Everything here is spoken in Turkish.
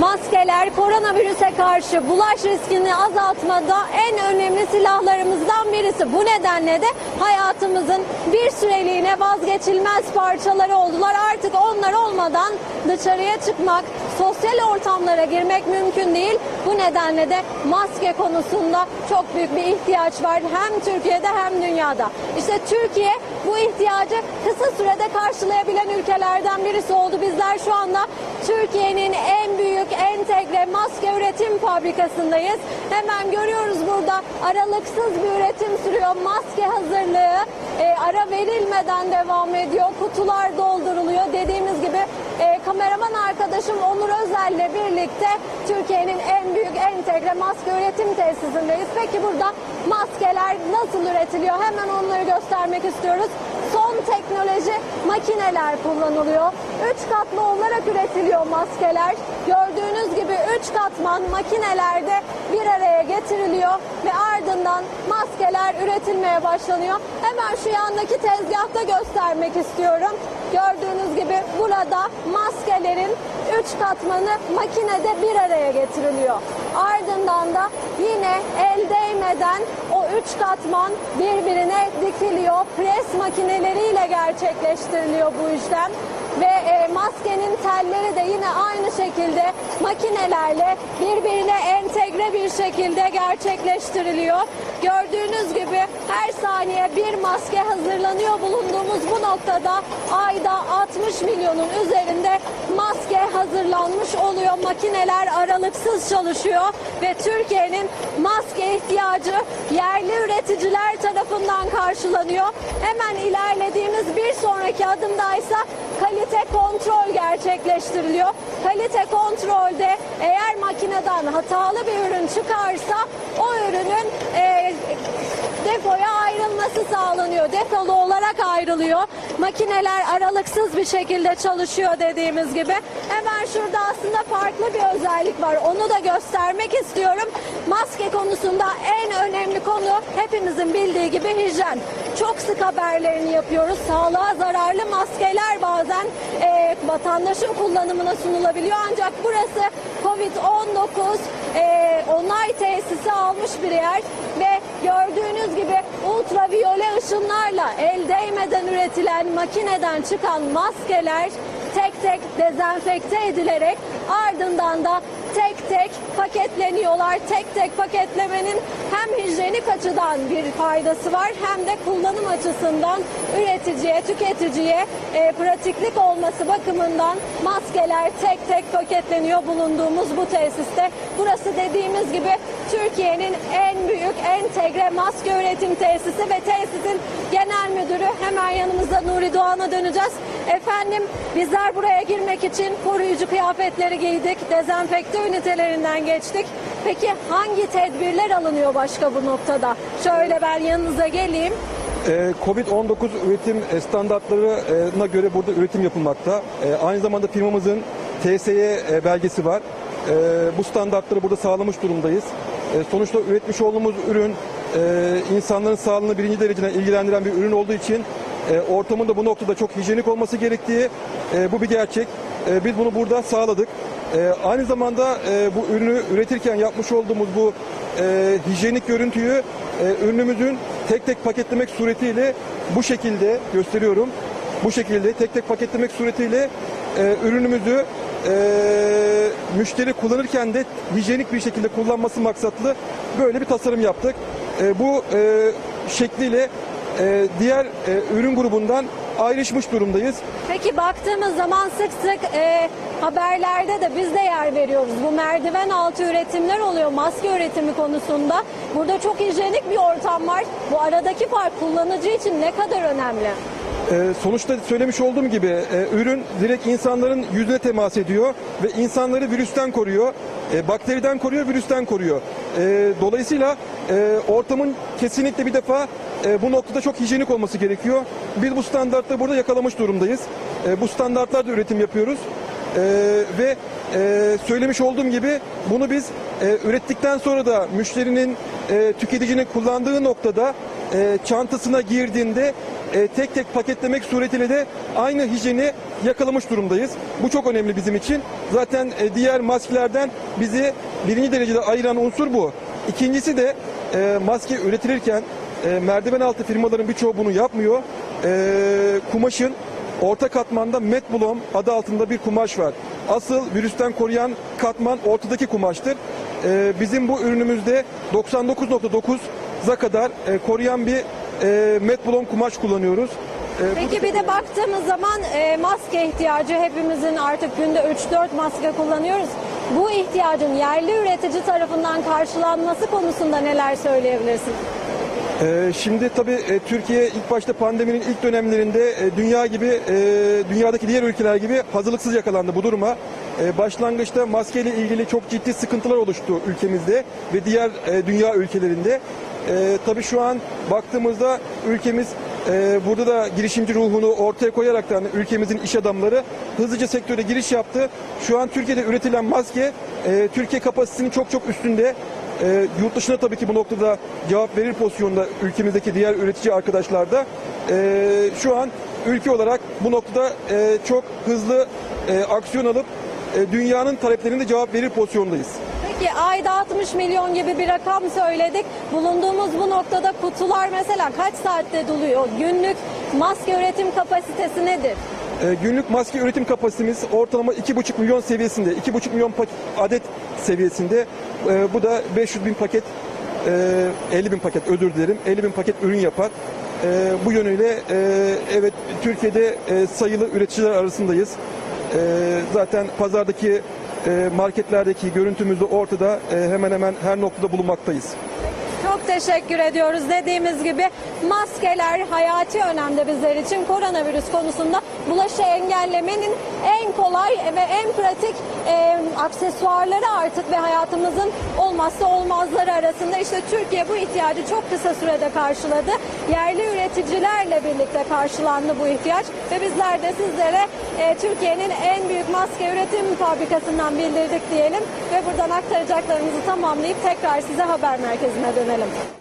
Maskeler koronavirüse karşı bulaş riskini azaltmada en önemli silahlarımızdan birisi. Bu nedenle de hayatımızın bir süreliğine vazgeçilmez parçaları oldular. Artık onlar olmadan dışarıya çıkmak, sosyal ortamlara girmek mümkün değil. Bu nedenle de maske konusunda çok büyük bir ihtiyaç var hem Türkiye'de hem dünyada. İşte Türkiye bu ihtiyacı kısa sürede karşılayabilen ülkelerden birisi oldu. Bizler şu anda Türkiye'nin en büyük entegre maske üretim fabrikasındayız. Hemen görüyoruz burada aralıksız bir üretim sürüyor. Maske hazırlığı e, ara verilmeden devam ediyor. Kutular dolduruluyor. Kameraman arkadaşım Onur Özel ile birlikte Türkiye'nin en büyük entegre maske üretim tesisindeyiz. Peki burada maskeler nasıl üretiliyor? Hemen onları göstermek istiyoruz. Son teknoloji makineler kullanılıyor. Üç katlı olarak üretiliyor maskeler. Gördüğünüz gibi üç katman makinelerde bir araya getiriliyor ve ardından maskeler üretilmeye başlanıyor. Hemen şu yandaki tezgahta göstermek istiyorum. Gördüğünüz gibi burada maskelerin üç katmanı makinede bir araya getiriliyor. Ardından da yine el değmeden o üç katman birbirine dikiliyor. Pres makineleriyle gerçekleştiriliyor bu işlem. Ve e, maskenin telleri de yine aynı şekilde makinelerle birbirine entegre bir şekilde gerçekleştiriliyor. Gördüğünüz her saniye bir maske hazırlanıyor bulunduğumuz bu noktada ayda 60 milyonun üzerinde maske hazırlanmış oluyor. Makineler aralıksız çalışıyor ve Türkiye'nin maske ihtiyacı yerli üreticiler tarafından karşılanıyor. Hemen ilerlediğimiz bir sonraki adımdaysa kalite kontrol gerçekleştiriliyor. Kalite kontrolde eğer makineden hatalı bir ürün çıkarsa o ürünün depoya ayrılması sağlanıyor. Defolu olarak ayrılıyor. Makineler aralıksız bir şekilde çalışıyor dediğimiz gibi. Hemen şurada aslında farklı bir özellik var. Onu da göstermek istiyorum. Maske konusunda en önemli konu hepimizin bildiği gibi hijyen. Çok sık haberlerini yapıyoruz. Sağlığa zararlı maskeler bazen e, vatandaşın kullanımına sunulabiliyor. Ancak burası Covid-19 e, onay tesisi almış bir yer ve gördüğünüz gibi ultraviyole ışınlarla el değmeden üretilen makineden çıkan maskeler tek tek dezenfekte edilerek ardından da tek tek paketleniyorlar. Tek tek paketlemenin hem hijyenik açıdan bir faydası var hem de kullanım açısından üreticiye, tüketiciye e, pratiklik olması bakımından maskeler tek tek paketleniyor bulunduğumuz bu tesiste. Burası dediğimiz gibi Türkiye'nin en büyük entegre maske üretim tesisi ve tesisin genel müdürü hemen yanımızda Nuri Doğan'a döneceğiz. Efendim bizler buraya girmek için koruyucu kıyafetleri giydik, dezenfekte ünitelerinden geçtik. Peki hangi tedbirler alınıyor başka bu noktada? Şöyle ben yanınıza geleyim. Ee, Covid-19 üretim e, standartlarına göre burada üretim yapılmakta. Ee, Aynı zamanda firmamızın TSE e, belgesi var. Ee, Bu standartları burada sağlamış durumdayız. Sonuçta üretmiş olduğumuz ürün e, insanların sağlığını birinci dereceden ilgilendiren bir ürün olduğu için ortamın da bu noktada çok hijyenik olması gerektiği bu bir gerçek. E, Biz bunu burada sağladık. E, Aynı zamanda e, bu ürünü üretirken yapmış olduğumuz bu e, hijyenik görüntüyü e, ürünümüzün tek tek paketlemek suretiyle bu şekilde gösteriyorum. Bu şekilde tek tek paketlemek suretiyle e, ürünümüzü e, müşteri kullanırken de hijyenik bir şekilde kullanması maksatlı böyle bir tasarım yaptık. E, bu e, şekliyle e, diğer e, ürün grubundan ayrışmış durumdayız. Peki baktığımız zaman sık sık e, haberlerde de biz de yer veriyoruz. Bu merdiven altı üretimler oluyor maske üretimi konusunda. Burada çok hijyenik bir ortam var. Bu aradaki fark kullanıcı için ne kadar önemli? Ee, sonuçta söylemiş olduğum gibi e, ürün direkt insanların yüzüne temas ediyor ve insanları virüsten koruyor, e, bakteriden koruyor, virüsten koruyor. E, dolayısıyla e, ortamın kesinlikle bir defa e, bu noktada çok hijyenik olması gerekiyor. Biz bu standartları burada yakalamış durumdayız. E, bu standartlarda üretim yapıyoruz. E, ve e, söylemiş olduğum gibi bunu biz e, ürettikten sonra da müşterinin, e, tüketicinin kullandığı noktada e, çantasına girdiğinde e, tek tek paketlemek suretiyle de aynı hijyeni yakalamış durumdayız. Bu çok önemli bizim için. Zaten e, diğer maskelerden bizi birinci derecede ayıran unsur bu. İkincisi de e, maske üretilirken e, merdiven altı firmaların birçoğu bunu yapmıyor. E, kumaşın orta katmanda Metblom adı altında bir kumaş var. Asıl virüsten koruyan katman ortadaki kumaştır. E, bizim bu ürünümüzde 99.9'a kadar e, koruyan bir e, Metblom kumaş kullanıyoruz. E, Peki bir de baktığımız zaman e, maske ihtiyacı hepimizin artık günde 3-4 maske kullanıyoruz. Bu ihtiyacın yerli üretici tarafından karşılanması konusunda neler söyleyebilirsiniz? Ee, şimdi tabii e, Türkiye ilk başta pandeminin ilk dönemlerinde e, dünya gibi e, dünyadaki diğer ülkeler gibi hazırlıksız yakalandı bu duruma. Başlangıçta maskeyle ilgili çok ciddi sıkıntılar oluştu ülkemizde ve diğer dünya ülkelerinde. Tabii şu an baktığımızda ülkemiz burada da girişimci ruhunu ortaya koyaraktan ülkemizin iş adamları hızlıca sektöre giriş yaptı. Şu an Türkiye'de üretilen maske Türkiye kapasitesinin çok çok üstünde. E, yurt dışına tabii ki bu noktada cevap verir pozisyonda ülkemizdeki diğer üretici arkadaşlar da. E, şu an ülke olarak bu noktada e, çok hızlı e, aksiyon alıp e, dünyanın taleplerine de cevap verir pozisyondayız. Peki ayda 60 milyon gibi bir rakam söyledik. Bulunduğumuz bu noktada kutular mesela kaç saatte doluyor? Günlük maske üretim kapasitesi nedir? E, günlük maske üretim kapasitemiz ortalama 2,5 milyon seviyesinde, 2,5 milyon adet seviyesinde. E, bu da 500 bin paket, e, 50 bin paket özür dilerim, 50 bin paket ürün yapar. Bu yönüyle evet Türkiye'de sayılı üreticiler arasındayız. Zaten pazardaki marketlerdeki görüntümüz de ortada. Hemen hemen her noktada bulunmaktayız. Çok teşekkür ediyoruz. Dediğimiz gibi maskeler hayati önemde bizler için koronavirüs konusunda bulaşı engellemenin en kolay ve en pratik e, aksesuarları artık ve hayatımızın olmazsa olmazları arasında. İşte Türkiye bu ihtiyacı çok kısa sürede karşıladı. Yerli üreticilerle birlikte karşılandı bu ihtiyaç ve bizler de sizlere e, Türkiye'nin en büyük maske üretim fabrikasından bildirdik diyelim ve buradan aktaracaklarımızı tamamlayıp tekrar size haber merkezine dönelim.